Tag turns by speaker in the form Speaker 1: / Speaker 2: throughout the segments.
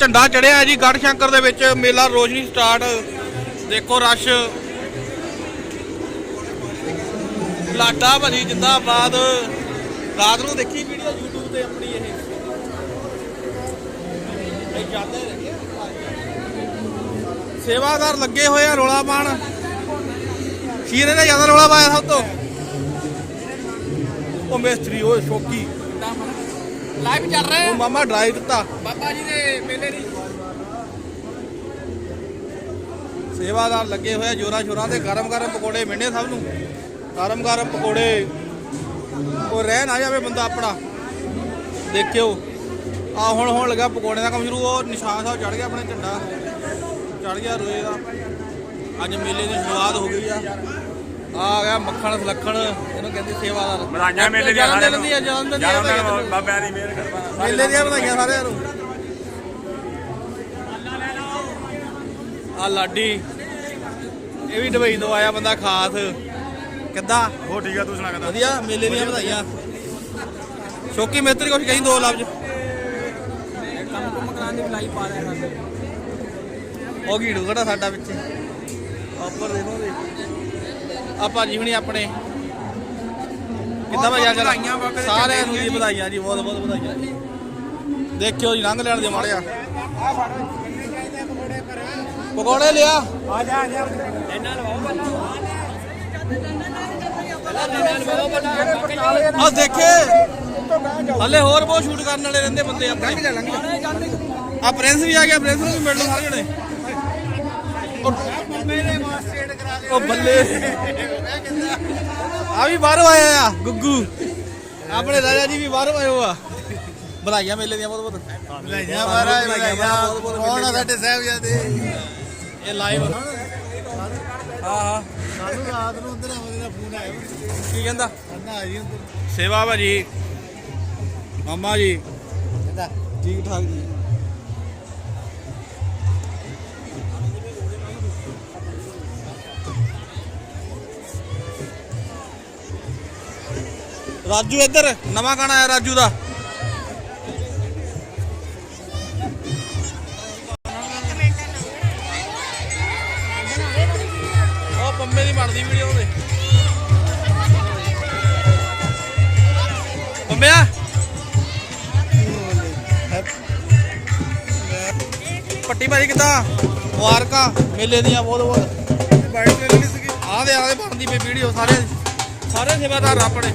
Speaker 1: ਝੰਡਾ ਚੜਿਆ ਹੈ ਜੀ ਗੜ ਸ਼ੰਕਰ ਦੇ ਵਿੱਚ ਮੇਲਾ ਰੋਸ਼ਨੀ ਸਟਾਰਟ ਦੇਖੋ ਰਸ਼। ਲਾਡਾ ਭਾਜੀ ਜਿੰਦਾਬਾਦ। ਰਾਤ ਨੂੰ ਦੇਖੀ ਵੀਡੀਓ YouTube ਤੇ ਆਪਣੀ ਇਹ। ਇਹ ਜਾਂਦੇ ਰਹੇ ਸੇਵਾਦਾਰ ਲੱਗੇ ਹੋਏ ਆ, ਰੋਲਾ ਪਾਣ ਸ਼ੀਰੇ ਨੇ ਜ਼ਿਆਦਾ ਰੋਲਾ ਪਾਇਆ ਸਭ ਤੋਂ। ਉਹ ਮੇਸਤਰੀ, ਓਏ ਸ਼ੋਕੀ।
Speaker 2: ਲਾਈਵ ਚੱਲ ਰਿਹਾ
Speaker 1: ਉਹ ਮਾਮਾ ਡਰਾਈਵ ਦਿੱਤਾ।
Speaker 2: ਬਾਬਾ ਜੀ ਦੇ ਮੇਲੇ ਦੀ।
Speaker 1: ਸੇਵਾਦਾਰ ਲੱਗੇ ਹੋਏ ਜੋਰਾਂ ਸ਼ੋਰਾਂ ਤੇ ਗਰਮ ਗਰਮ ਪਕੌੜੇ ਮਿਲਣੇ ਸਭ ਨੂੰ। ਗਰਮ ਗਰਮ ਪਕੌੜੇ। ਕੋਈ ਰਹਿ ਨਾ ਜਾਵੇ ਬੰਦਾ ਆਪਣਾ। ਦੇਖਿਓ। ਆ ਹੁਣ ਹੁਣ ਲੱਗਾ ਪਕੌੜੇ ਦਾ ਕੰਮ ਸ਼ੁਰੂ। ਉਹ ਨਿਸ਼ਾਨ ਸਾਹਿਬ ਚੜ ਗਿਆ ਆਪਣੇ ਝੰਡਾ। ਚੜ ਗਿਆ ਰੋਏ ਦਾ। ਅੱਜ ਮੇਲੇ ਦੀ ਸ਼ੁਰੂਆਤ ਹੋ ਗਈ ਆ। ਆ ਗਿਆ ਮੱਖਣ ਸਲੱਖਣ ਇਹਨੂੰ ਕਹਿੰਦੇ ਸੇਵਾਦਾਰ।
Speaker 3: ਵਧਾਈਆਂ ਮੇਲੇ ਦੀਆਂ ਸਾਰਿਆਂ ਨੂੰ
Speaker 1: ਜਨਮ ਦਿਨ ਦੀਆਂ
Speaker 3: ਜਨਮ ਦਿਨ
Speaker 1: ਵਧਾਈਆਂ।
Speaker 3: ਬਾਬਿਆਂ ਦੀ ਮਿਹਰ ਕਰਵਾ
Speaker 1: ਮੇਲੇ ਦੀਆਂ ਵਧਾਈਆਂ ਸਾਰਿਆਂ ਨੂੰ। ਆ ਲਾਡੀ ਇਹ ਵੀ ਦੁਬਈ ਤੋਂ ਆਇਆ ਬੰਦਾ ਖਾਸ। ਕਿੱਦਾਂ?
Speaker 3: ਹੋ ਠੀਕ ਆ ਤੂੰ ਸੁਣਾ ਕਹਿੰਦਾ
Speaker 1: ਵਧੀਆ ਮੇਲੇ ਦੀਆਂ ਵਧਾਈਆਂ। ਸ਼ੋਕੀ ਮਿੱਤਰ ਕੁਛ ਕਹੀਂ ਦੋ ਲਫ਼ਜ਼।
Speaker 2: ਕੰਮ ਕੁਮ ਕਰਾਉਣ ਦੀ ਬੁਲਾਈ ਪਾ ਰਿਹਾ ਸਾਨੂੰ
Speaker 1: ਉਹ ਗੀੜੂ ਕਿਹੜਾ ਸਾਡਾ ਵਿੱਚ ਉੱਪਰ ਦੇਖੋ ਦੇ ਆ ਭਾਜੀ ਹੁਣੀ ਆਪਣੇ। ਕਿੱਦਾਂ
Speaker 2: ਵਧਾਈਆਂ ਬਾਬੇ ਦੇ
Speaker 1: ਸਾਰਿਆਂ ਨੂੰ ਜੀ ਵਧਾਈਆਂ ਜੀ ਬਹੁਤ ਬਹੁਤ ਵਧਾਈਆਂ ਜੀ। ਦੇਖਿਓ ਜੀ ਲੰਘ ਲੈਣ ਦੇ ਮਾੜਿਆ ਪਕੌੜੇ ਲਿਆ।
Speaker 2: ਆ ਜਾ ਆ ਜਾ ਇਹਨਾਂ ਲਵਾਓ ਪਹਿਲਾਂ ਪਹਿਲਾਂ ਲਵਾਓ ਪਹਿਲਾਂ
Speaker 1: ਆ ਦੇਖੇ। ਹਲੇ ਹੋਰ ਬਹੁਤ ਸ਼ੂਟ ਕਰਨ ਵਾਲੇ ਰਹਿੰਦੇ ਬੰਦੇ ਆਪਣੇ। ਆ ਪ੍ਰਿੰਸ ਵੀ ਆ ਗਿਆ ਪ੍ਰਿੰਸ ਨੂੰ ਵੀ ਮਿਲ ਲਓ ਸਾਰੇ ਜਣੇ। ਉਹ ਬੱਲੇ। ਆ ਵੀ ਬਾਹਰੋਂ ਆਇਆ ਆ ਗੁੱਗੂ। ਆਪਣੇ ਰਾਜਾ ਜੀ ਵੀ ਬਾਹਰੋਂ ਆਏ ਹੋ ਆ ਵਧਾਈਆਂ ਮੇਲੇ ਦੀਆਂ ਬਹੁਤ ਬਹੁਤ
Speaker 4: ਵਧਾਈਆਂ ਮਹਾਰਾਜ
Speaker 1: ਵਧਾਈਆਂ
Speaker 4: ਕੌਣ ਆ ਸਾਡੇ ਸਾਹਿਬਜ਼ਾਦੇ?
Speaker 1: ਇਹ ਲਾਈਵ ਹਾਂ ਹਾਂ।
Speaker 4: ਸਾਨੂੰ ਰਾਤ ਨੂੰ ਅੰਦਰ ਆਉਂਦੇ ਦਾ ਫੋਨ ਆਇਆ।
Speaker 1: ਕੀ ਕਹਿੰਦਾ?
Speaker 4: ਕਹਿੰਦਾ ਆ ਜੀ ਅੰਦਰ।
Speaker 1: ਸੇਵਾ ਭਾਜੀ। ਮਾਮਾ ਜੀ।
Speaker 4: ਕਹਿੰਦਾ
Speaker 1: ਠੀਕ ਠਾਕ ਜੀ। ਰਾਜੂ ਇੱਧਰ ਨਵਾਂ ਗਾਣਾ ਆਇਆ ਰਾਜੂ ਦਾ। ਉਹ ਪੰਮੇ ਦੀ ਬਣਦੀ ਵੀਡੀਓ ਉਹਦੇ। ਪੰਮਿਆ ਪੱਟੀ ਭਾਈ ਕਿਦਾਂ? ਮੁਬਾਰਕਾਂ ਮੇਲੇ ਦੀਆਂ ਬਹੁਤ ਬਹੁਤ।
Speaker 4: ਬਾਈਕ ਲੈ ਲਈ ਸੀਗੀ।
Speaker 1: ਆਹ ਦੇ ਆਹ ਦੇ ਬਣਦੀ ਪਈ ਵੀਡੀਓ ਸਾਰੇ ਸਾਰੇ ਸੇਵਾਦਾਰ ਆਪਣੇ।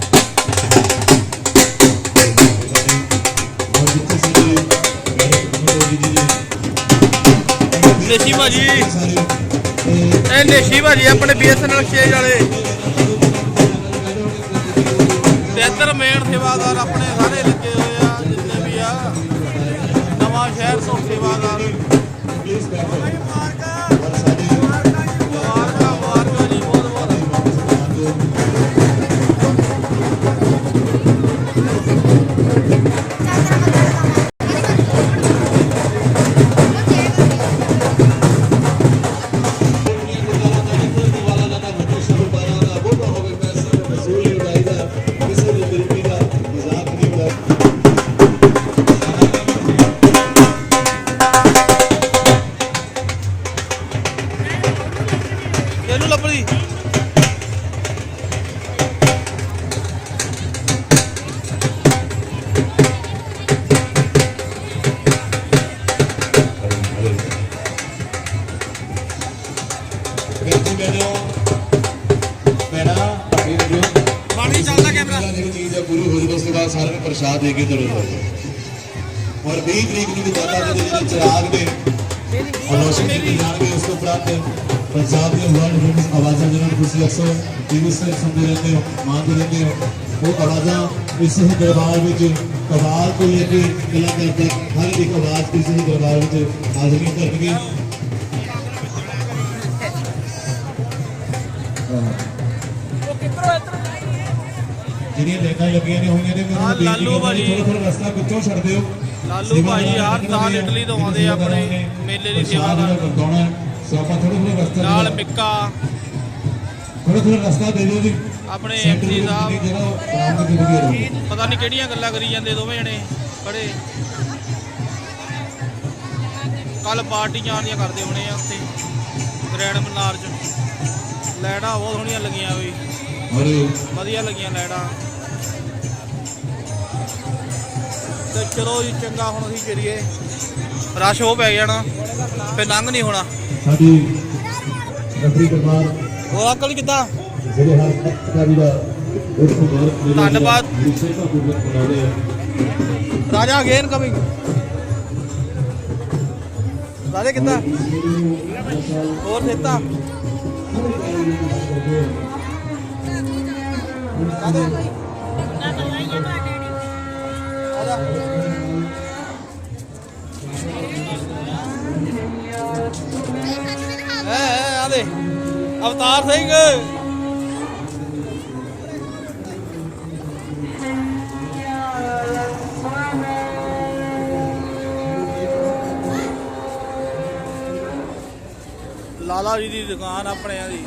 Speaker 1: ਨੇਸ਼ੀ ਭਾਜੀ। ਇਹ ਨਸ਼ੀ ਭਾਜੀ ਆਪਣੇ ਬੀਐਸਐਨਐਲ ਐਕਸਚੇਂਜ ਵਾਲੇ। ਚੱਲਦਾ ਕੈਮਰਾ
Speaker 5: ਜਿਹੜੀ ਚੀਜ਼ ਹੈ ਪੂਰੀ ਹੋ ਜਾਵੇ ਉਸ ਤੋਂ ਬਾਅਦ ਸਾਰਿਆਂ ਨੂੰ ਪ੍ਰਸ਼ਾਦ ਦੇ ਕੇ ਤੁਰੋ ਔਰ 20 ਤਰੀਕ ਨੂੰ ਵੀ ਮਾਤਾ ਜੀ ਦੇ ਜਿਹੜੇ ਚਿਰਾਗ ਨੇ ਔਰ ਰੋਸ਼ਨੀ ਕੀਤੀ ਜਾਣਗੇ ਉਸ ਤੋਂ ਉਪਰੰਤ ਪੰਜਾਬ ਦੀਆਂ ਵਰਲਡ ਫੇਮਸ ਆਵਾਜ਼ਾਂ ਜਿਹਨਾਂ ਨੂੰ ਤੁਸੀਂ ਅਕਸਰ ਟੀਵੀ ਤੇ ਸੁਣਦੇ ਰਹਿੰਦੇ ਹੋ, ਮਾਣਦੇ ਰਹਿੰਦੇ ਹੋ। ਉਹ ਆਵਾਜ਼ਾਂ ਇਸ ਹੀ ਦਰਬਾਰ ਵਿੱਚ ਕਵਾਲ ਤੋਂ ਲੈ ਕੇ ਕਲਾਕਾਰ ਤੱਕ ਹਰ ਇੱਕ ਆਵਾਜ਼ ਕਿਸੇ ਹੀ ਦਰਬਾਰ ਵਿੱਚ ਹਾਜ਼ਰੀ ਕਰਨਗੇ ਜਿਹੜੀਆਂ ਲਾਈਨਾਂ ਲੱਗੀਆਂ ਨੇ ਹੋਈਆਂ ਨੇ
Speaker 1: ਹਾਂ, ਲਾਲੂ ਭਾਜੀ।
Speaker 5: ਥੋੜਾ ਥੋੜਾ ਰਸਤਾ ਵਿੱਚੋਂ ਛੱਡ ਦਿਓ।
Speaker 1: ਲਾਲੂ ਭਾਜੀ ਹਰ ਸਾਲ ਇਟਲੀ ਤੋਂ ਆਉਂਦੇ ਆ ਆਪਣੇ ਮੇਲੇ ਦੀ ਸੇਵਾ ਕਰਨ
Speaker 5: ਸੋ ਆਪਾਂ ਥੋੜਾ ਥੋੜਾ ਰਸਤਾ
Speaker 1: ਨਾਲ ਮਿੱਕਾ।
Speaker 5: ਥੋੜਾ ਥੋੜਾ ਰਸਤਾ ਦੇ ਦਿਓ ਜੀ।
Speaker 1: ਆਪਣੇ
Speaker 5: ਵਿੱਚ
Speaker 1: ਸਾਹਿਬ। ਪਤਾ ਨਹੀਂ ਕਿਹੜੀਆਂ ਗੱਲਾਂ ਕਰੀ ਜਾਂਦੇ ਦੋਵੇਂ ਜਣੇ ਖੜੇ ਕੱਲ ਪਾਰਟੀਆਂ ਦੀਆਂ ਕਰਦੇ ਹੋਣੇ ਆ ਉੱਥੇ ਗ੍ਰੈਂਡ ਮਨਾਰ ਚ। ਲਾਈਟਾਂ ਬਹੁਤ ਸੋਹਣੀਆਂ ਲੱਗੀਆਂ ਬਈ
Speaker 5: और
Speaker 1: ਵਧੀਆ ਲੱਗੀਆਂ ਲਾਈਟਾਂ। ਤੇ ਚਲੋ ਜੀ ਚੰਗਾ ਹੁਣ ਅਸੀਂ ਚਲੀਏ। ਰਸ਼ ਹੋ ਪੈ ਜਾਣਾ ਫੇ ਲੰਘ ਨਹੀਂ ਹੋਣਾ।
Speaker 5: ਸਾਡੀ ਰਫਰੀ ਦਰਬਾਰ
Speaker 1: ਹੋਰ ਅੰਕਲ ਕਿੱਦਾਂ?
Speaker 5: ਜਿਹੜੇ ਹਰ ਅਧਿਕਾਰੀ ਦਾ ਉਸ ਤੋਂ ਬਾਅਦ
Speaker 1: ਧੰਨਵਾਦ। ਰਾਜਾ ਅਗੇਨ ਕਮਿੰਗ ਰਾਜੇ ਕਿੱਦਾਂ? ਹੋਰ ਦਿੱਤਾ ਹੈ ਆ ਦੇ ਅਵਤਾਰ ਸਿੰਘ। ਲਾਲਾ ਜੀ ਦੀ ਦੁਕਾਨ ਆਪਣਿਆਂ ਦੀ